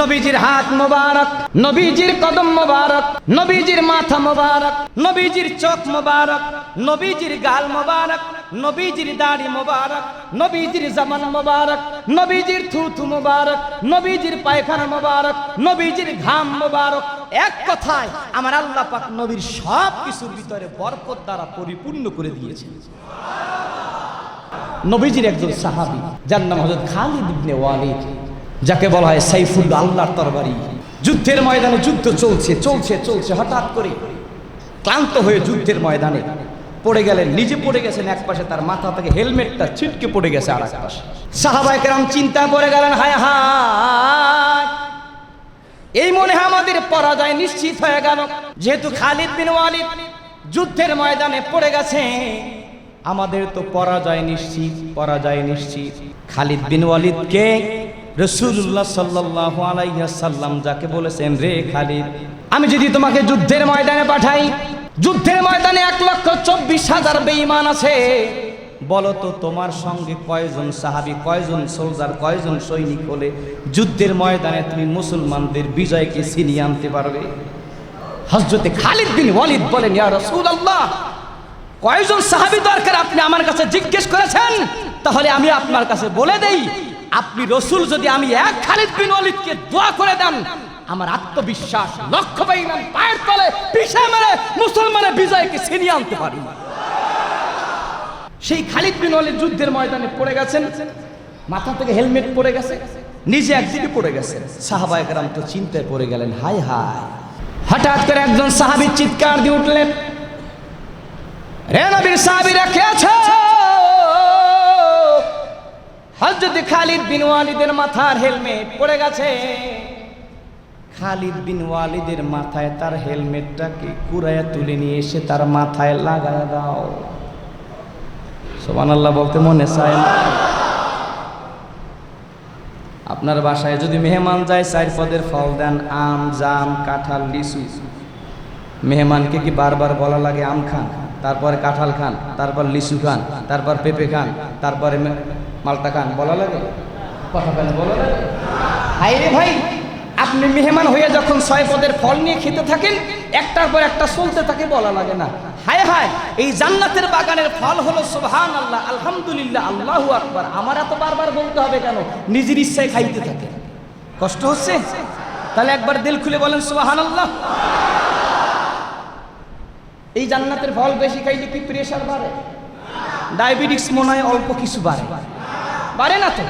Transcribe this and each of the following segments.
নবীজির হাত মোবারক, নবীজির কদম মোবারক, নবীজির মাথা মোবারক, নবীজির চোখ মোবারক, নবীজির গাল মোবারক, নবীজির দাড়ি মোবারক, নবীজির জামান মোবারক, নবীজির থুথু মোবারক, নবীজির পায়খানা মোবারক, নবীজির ঘাম মোবারক। এক কথায়, আমার আল্লাহ পাক নবীর সব কিছুর ভিতরে বরকত দ্বারা পরিপূর্ণ করে দিয়েছেন। নবীজির একজন সাহাবী, যার নাম হযরত খালিদ ইবনে ওয়ালিদ। যাকে বলা হয় সাইফুল আল্লাহর তরবারি। যুদ্ধের ময়দানে যুদ্ধ চলছে চলছে চলছে, হঠাৎ করে ক্লান্ত হয়ে যুদ্ধের ময়দানে পড়ে গেলেন, নিজে পড়ে গেছেন এক পাশে, তার মাথা থেকে হেলমেটটা ছিটকে পড়ে গেছে আর এক পাশে। সাহাবাই কেরাম চিন্তা করে গেলেন হায় হায়। এই মনে হয় আমাদের পরাজয় নিশ্চিত হয়ে গেল। যেহেতু খালিদ বিন ওয়ালিদ যুদ্ধের ময়দানে পড়ে গেছে, আমাদের তো পরাজয় নিশ্চিত পরাজয় নিশ্চিত। খালিদ বিন ওয়ালিদকে রসুল্লাহ সাল্লাহ আলাইসাল্লাম যাকে বলেছেন, রে খালিদ, আমি যদি তোমাকে যুদ্ধের ময়দানে পাঠাই, যুদ্ধের ময়দানে এক লক্ষ চব্বিশ হাজার বেঈমান আছে। বলো তো, তোমার সঙ্গে কয়জন সাহাবি, কয়জন সোলজার, কয়জন সৈনিক হলে যুদ্ধের ময়দানে তুমি মুসলমানদের বিজয়কে ছিনিয়ে আনতে পারবে? হজরতে খালিদ বিন ওয়ালিদ বলেন, ইয়া রাসূলুল্লাহ, কয়জন সাহাবি দরকার আপনি আমার কাছে জিজ্ঞেস করেছেন? তাহলে আমি আপনার কাছে বলে দেই আপনি রসুল যদি আমি এক খালিদ বিন ওয়ালিদকে দোয়া করে দেন, আমার আত্মবিশ্বাস লক্ষ্য পাইলাম পায়ের তলে পিছে মেরে মুসলমানের বিজয়কে ছিনিয়ে আনতে পারি। সেই খালিদ বিন ওয়ালিদ যুদ্ধের ময়দানে পড়ে গেছেন, মাথা থেকে হেলমেট পড়ে গেছে, নিজে একদিকে পড়ে গেছে। সাহাবা একরাম তো চিন্তায় পড়ে গেলেন হাই হাই হঠাৎ করে একজন সাহাবী চিৎকার দিয়ে উঠলেন, রে নবীর সাহাবীরা কে আছে? হযরত খালিদ বিন ওয়ালিদের মাথার হেলমেট পড়ে গেছে। খালিদ বিন ওয়ালিদের মাথায় তার হেলমেটটাকে কুড়াইয়া তুলে নিয়ে এসে তার মাথায় লাগায় দাও। সোমান আল্লাহ বলতে মনে চায় না। আপনার বাসায় যদি মেহমান যায়, চার পদের ফল দেন, আম, জাম, কাঁঠাল, লিচু। মেহমানকে কি বারবার বলা লাগে আম খান, তারপরে কাঁঠাল খান, তারপর লিচু খান, তারপর পেঁপে খান, তারপরে মালটা খান বলা লাগে? কথা বলা লাগে? হাই রে ভাই, আপনি মেহমান হয়ে যখন ছয় পদের ফল নিয়ে খেতে থাকেন, একটার পর একটা চলতে থাকে বলা লাগে না। হায় হায়, এই জান্নাতের বাগানের ফল হলো সুবহান আল্লাহ আলহামদুলিল্লাহ, আল্লাহু আকবার। আমার এত বারবার বলতে হবে কেন? নিজের ইচ্ছায় খাইতে থাকে। কষ্ট হচ্ছে? তাহলে একবার দিল খুলে বলেন সুবহান আল্লাহ এই জান্নাতের ফল বেশি খাইলে কি প্রেশার বাড়ে? ডায়াবেটিক্স মনে হয় অল্প কিছু বাড়ে। বাড়ে না তো?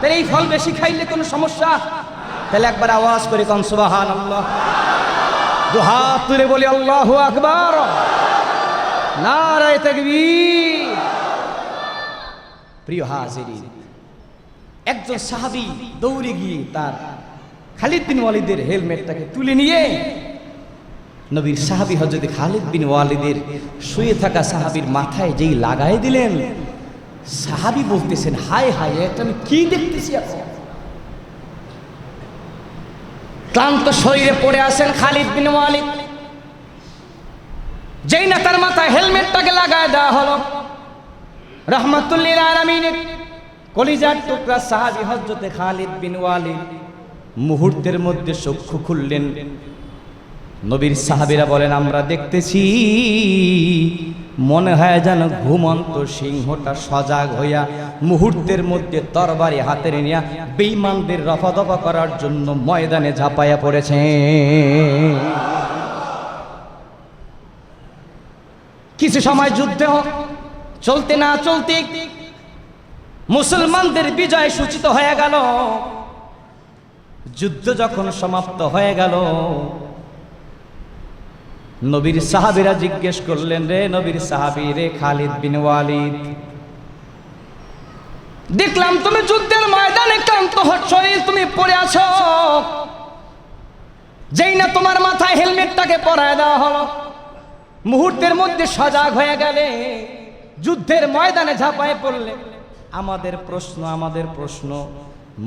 তাহলে এই ফল বেশি খাইলে কোনো সমস্যা? তাহলে একবার আওয়াজ করে কন সুবাহান আল্লাহ দু হাত তুলে বলি, আল্লাহ আকবার। নারায় তাকবীর। প্রিয় হাজিরিন, একজন সাহাবী দৌড়ে গিয়ে তার খালিদ বিন ওয়ালিদের হেলমেটটাকে তুলে নিয়ে নবীর সাহাবী হজরত খালিদ বিন ওয়ালিদের শুয়ে থাকা সাহাবীর মাথায় যেই লাগাই দিলেন সাহাবী বলতেছেন, হায় হায়, এটা আমি কি দেখতেছি এখন? ক্লান্ত শরীরে পড়ে আছেন খালিদ বিন ওয়ালিদ যেই না তার মাথায় হেলমেটটাকে লাগায় দেওয়া হলো, রহমতুল্লিল আলমিনের কলিজার টুকরা সাহাবী হজরতে খালিদ বিন ওয়ালিদ মুহূর্তের মধ্যে চক্ষু খুললেন। নবীর সাহাবীরা বলেন, আমরা দেখতেছি মনে হয় যেন ঘুমন্ত সিংহটা সজাগ হইয়া মুহূর্তের মধ্যে তরবারি হাতের নিয়া বেঈমানদের রফা দফা করার জন্য ময়দানে ঝাঁপাইয়া পড়েছে। কিছু সময় যুদ্ধ চলতে না চলতে মুসলমানদের বিজয় সূচিত হয়ে গেল। যুদ্ধ যখন সমাপ্ত হয়ে গেল নবীর সাহাবীরা জিজ্ঞেস করলেন, রে নবীর সাহাবী, রে খালিদ বিন ওয়ালিদ, দেখলাম তুমি যুদ্ধের ময়দানে ক্লান্ত শরীর তুমি পড়ে আছো। যেই না তোমার মাথায় হেলমেটটাকে পরায় দেওয়া হলো। মুহূর্তের মধ্যে সজাগ হয়ে গেলে, যুদ্ধের ময়দানে ঝাঁপায় পড়লে। আমাদের প্রশ্ন আমাদের প্রশ্ন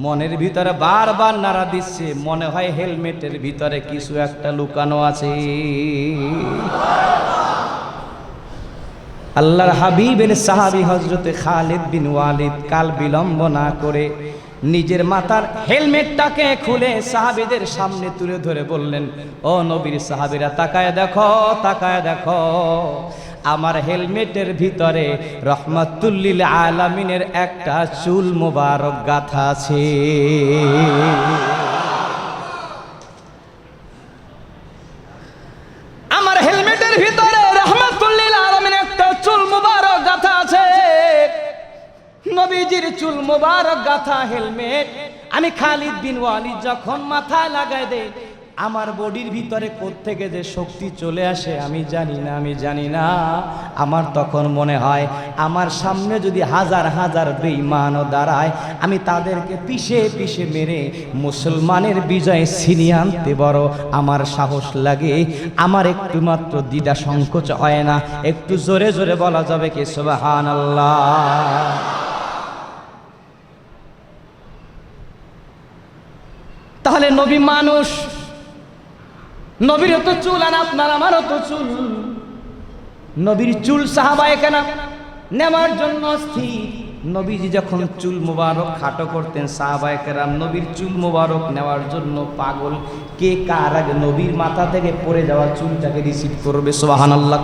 মনের ভিতরে বারবার নাড়া দিচ্ছে, মনে হয় হেলমেটের ভিতরে কিছু একটা লুকানো আছে। আল্লাহর হাবিবের সাহাবি হজরতে খালিদ বিন ওয়ালিদ কাল বিলম্ব না করে নিজের মাথার হেলমেটটাকে খুলে সাহাবিদের সামনে তুলে ধরে বললেন, ও নবীর সাহাবিরা, তাকায় দেখো তাকায় দেখো। আমার হেলমেটের ভিতরে রহমাতুল্লিল আলামিনের একটা চুল মোবারক গাথা আছে। আমার হেলমেটের ভিতরে একটা চুল মোবারক গাথা আছে। চুল মোবারক গাথা হেলমেট। আমি খালিদ বিন ওয়ালিদ যখন মাথায় লাগাই দেই আমার বডির ভিতরে থেকে যে শক্তি চলে আসে আমি জানি না, আমি জানি না। আমার তখন মনে হয় আমার সামনে যদি হাজার হাজার বেঈমানও দাঁড়ায়, আমি তাদেরকে পিষে পিষে মেরে মুসলমানের বিজয় ছিনিয়ে আনতে বড় আমার সাহস লাগে। আমার একটু মাত্র দ্বিধা সংকোচ হয় না, একটু জোরে জোরে বলা যাবে কি সুবাহান আল্লাহ তাহলে নবী মানুষ নবীর তো চুল আর আপনার আমারও তো চুল। নবীর চুল সাহাবায় কেন নেওয়ার জন্য স্থির নবীজি যখন চুল মোবারক খাটো করতেন সাহাবায় কেরাম নবীর চুল মোবারক নেওয়ার জন্য পাগল। কে কার আগে নবীর মাথা থেকে পড়ে যাওয়া চুলটাকে রিসিভ করবে? সোহান আল্লাহ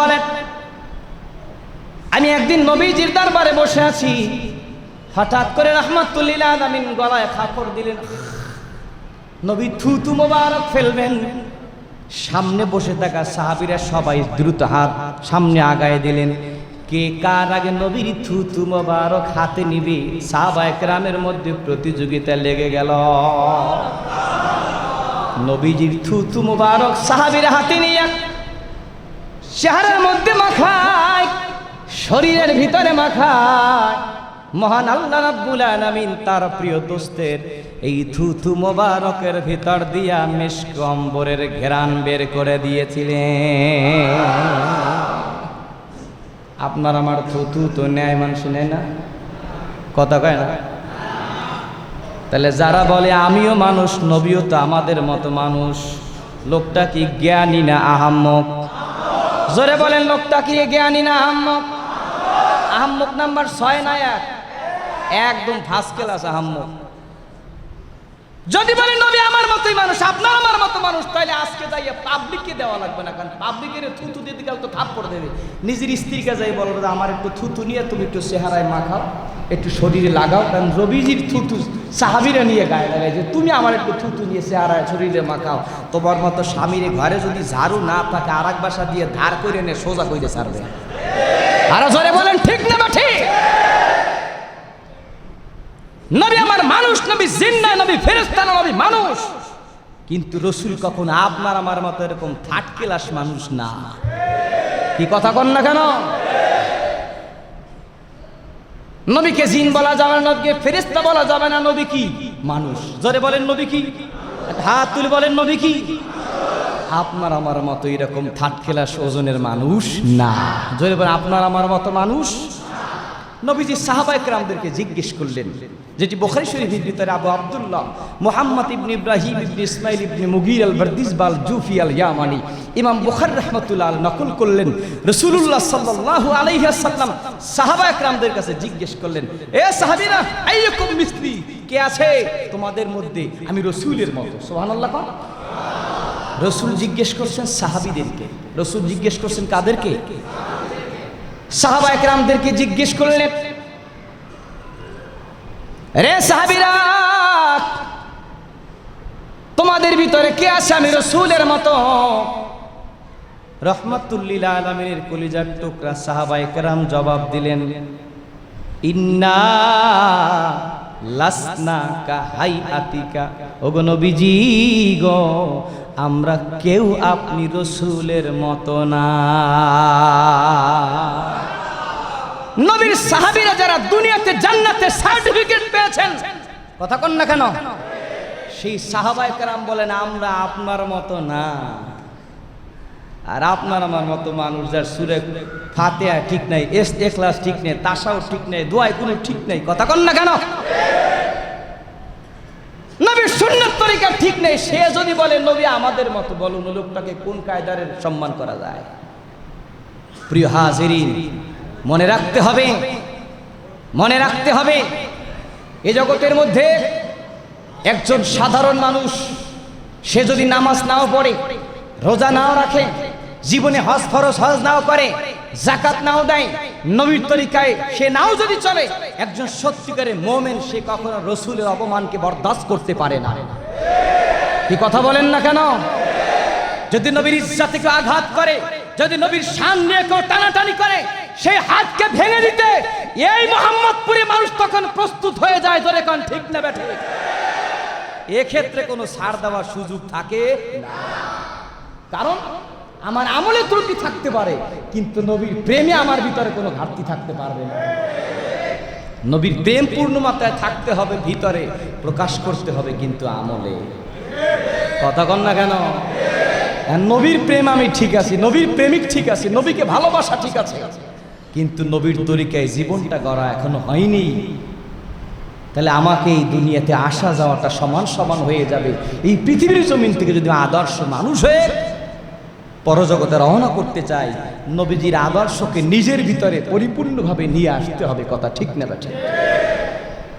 বলেন, আমি একদিন নবীজির দরবারে বসে আছি। হঠাৎ করে রহমাতুল্লিল আলামিন গলায় খাপড় দিলেন। নবী থুতু মোবারক ফেলবেন। সামনে বসে থাকা সাহাবিরা সবাই দ্রুত হাত সামনে আগায় দিলেন। কে কার আগে নবীর থুতু মোবারক হাতে নিবি? সাহাবা একরামের মধ্যে প্রতিযোগিতা লেগে গেল। নবীজির থুতু মোবারক সাহাবীরা হাতে নিয়ে চেহারার মধ্যে মাখায়, শরীরের ভিতরে মাখায়। মহান আল্লাহ রাব্বুল আলামিন তার প্রিয় দোস্তের এই থুথু মোবারকের ভিতর দিয়া মিশক অম্বরের ঘেরান বের করে দিয়েছিলেন। আপনার আমার থুথু তো ন্যায় মানুষ নেয় না? কথা কয় না? তাহলে যারা বলে আমিও মানুষ, নবীও তো আমাদের মতো মানুষ, লোকটা কি জ্ঞানী না আহাম্মক? জোরে বলেন, লোকটা কি জ্ঞানী না আহাম্মক? আহাম্মক নাম্বার ছয় না এক? একদম ফার্স্ট ক্লাস আহাম্মক। যদি বলে, নবী আমার মতোই মানুষ, আপনার আমার মতো মানুষ তাহলে আজকে যাইয়ে পাবলিককে দেওয়া লাগবে না, কারণ পাবলিকের থুতু দিতে গেলে তো থাপ করে দেবে। নিজের স্ত্রীকে যাই বলবে আমার একটু থুতু নিয়ে তুমি একটু চেহারায় মাখাও, একটু শরীরে লাগাও। কারণ রবিজির থুতু সাহাবিরা নিয়ে গায়ে লাগাই যে, তুমি আমার একটু থুতু নিয়ে চেহারায়, শরীরে মাখাও। তোমার মতো স্বামীর ঘরে যদি ঝাড়ু না থাকে আর এক বাসা দিয়ে ধার করে নে সোজা করে ছাড়বে। আরও জোরে বলেন, ঠিক নবী আমার মানুষ, নবী জিন্না, নবী ফেরেস্তানা নবী মানুষ। কিন্তু রসুল কখন আপনার আমার মতো এরকম থার্ড ক্লাস মানুষ না? কি কথা কন না কেন? নবীকে জিন বলা যাবে না, নবীকে ফেরেস্তা বলা যাবে না, নবী কি? মানুষ। জোরে বলেন নবী কি? হাত তুলে বলেন নবী কি? আপনার আমার মতো এরকম থার্ড ক্লাস ওজনের মানুষ না। জোরে বলেন, আপনার আমার মতো মানুষ নবীজি সাহাবা একরামদেরকে জিজ্ঞেস করলেন, যেটি বোখারি শরীফের ভিতরে আবু আবদুল্লাহ মোহাম্মদ ইবনে ইব্রাহিম ইবনে ইসমাইল ইবনে মুগির আল বারদিসবাল জুফি আল ইয়ামানি ইমাম বুখার রহমতুল্লাহ নকল করলেন, রসুলুল্লাহ সাল্লাল্লাহু আলাইহি সাল্লাম সাহাবা একরামদের কাছে জিজ্ঞেস করলেন, এ সাহাবীরা, আইয়াকুম মিস্ত্রি কে আছে তোমাদের মধ্যে? আমি রসুলের মতো। সুবহানাল্লাহ কোন। রসুল জিজ্ঞেস করছেন সাহাবীদেরকে। রসুল জিজ্ঞেস করছেন কাদেরকে? সাহাবা একরামদেরকে জিজ্ঞেস করলেন, রে সাহাবিরা, তোমাদের ভিতরে কে আছে আমি রসুলের মতো? রহমতুল্লিল আলমিনের কলিজার টুকরা সাহাবা একরাম জবাব দিলেন, ইন্না লাসনা কা হাই আতিকা ওগো নবীজি গো, আমরা কেউ আপনি রসুলের মতো না। নবীর সাহাবীরা যারা দুনিয়াতে জান্নাতে সার্টিফিকেট পেয়েছেন, কথা কন না কেন? সেই সাহাবাই কারাম বলেন, আমরা আপনার মতো না। আর আপনার আমার মতো মানুষ যার সুরে ফাতেয়া ঠিক নাই, এস এখলাস ঠিক নেই তাসাও ঠিক নেই দোয়াই কোনো ঠিক নেই, কথা কন না কেন? নবীর সুন্নত তরিকা ঠিক নেই, সে যদি বলে, নবী, আমাদের মতো বলুন লোকটাকে কোন কায়দারের সম্মান করা যায়? প্রিয় হাজিরিন, মনে রাখতে হবে, মনে রাখতে হবে, এ জগতের মধ্যে একজন সাধারণ মানুষ, সে যদি নামাজ নাও পড়ে, রোজা নাও রাখে জীবনে হজ ফরজ, হজ নাও করে জাকাত নাও দেয়। নবীর তরিকায় সে নাও যদি চলে, একজন সত্যিকারের মোমেন সে কখনো রসুলের অপমানকে বরদাস্ত করতে পারে না। কি কথা বলেন না কেন? যদি নবীর ইজ্জাতিকে আঘাত করে, যদি নবীর শান নিয়ে কেউ টানাটানি করে সেই হাতকে ভেঙে দিতে, এই মোহাম্মদপুরে মানুষ তখন প্রস্তুত হয়ে যায় ধরে কান, ঠিক না বেঠে? এক্ষেত্রে কোনো ছাড় দেওয়ার সুযোগ থাকে কারণ আমার আমলে ত্রুটি থাকতে পারে, কিন্তু নবীর প্রেমে আমার ভিতরে কোনো ঘাটতি থাকতে পারবে না। নবীর প্রেম পূর্ণ মাত্রায় থাকতে হবে, ভিতরে প্রকাশ করতে হবে কিন্তু আমলে। কথা কন না কেন? নবীর প্রেম আমি ঠিক আছি, নবীর প্রেমিক ঠিক আছে, নবীকে ভালোবাসা ঠিক আছে। কিন্তু নবীর তরিকায় জীবনটা গড়া এখনও হয়নি। তাহলে আমাকে এই দুনিয়াতে আসা যাওয়াটা সমান সমান হয়ে যাবে। এই পৃথিবীর জমিন থেকে যদি আদর্শ মানুষ হয়ে পরজগতে রওনা করতে চাই, নবীজির আদর্শকে নিজের ভিতরে পরিপূর্ণভাবে নিয়ে আসতে হবে, কথা ঠিক না ঠিক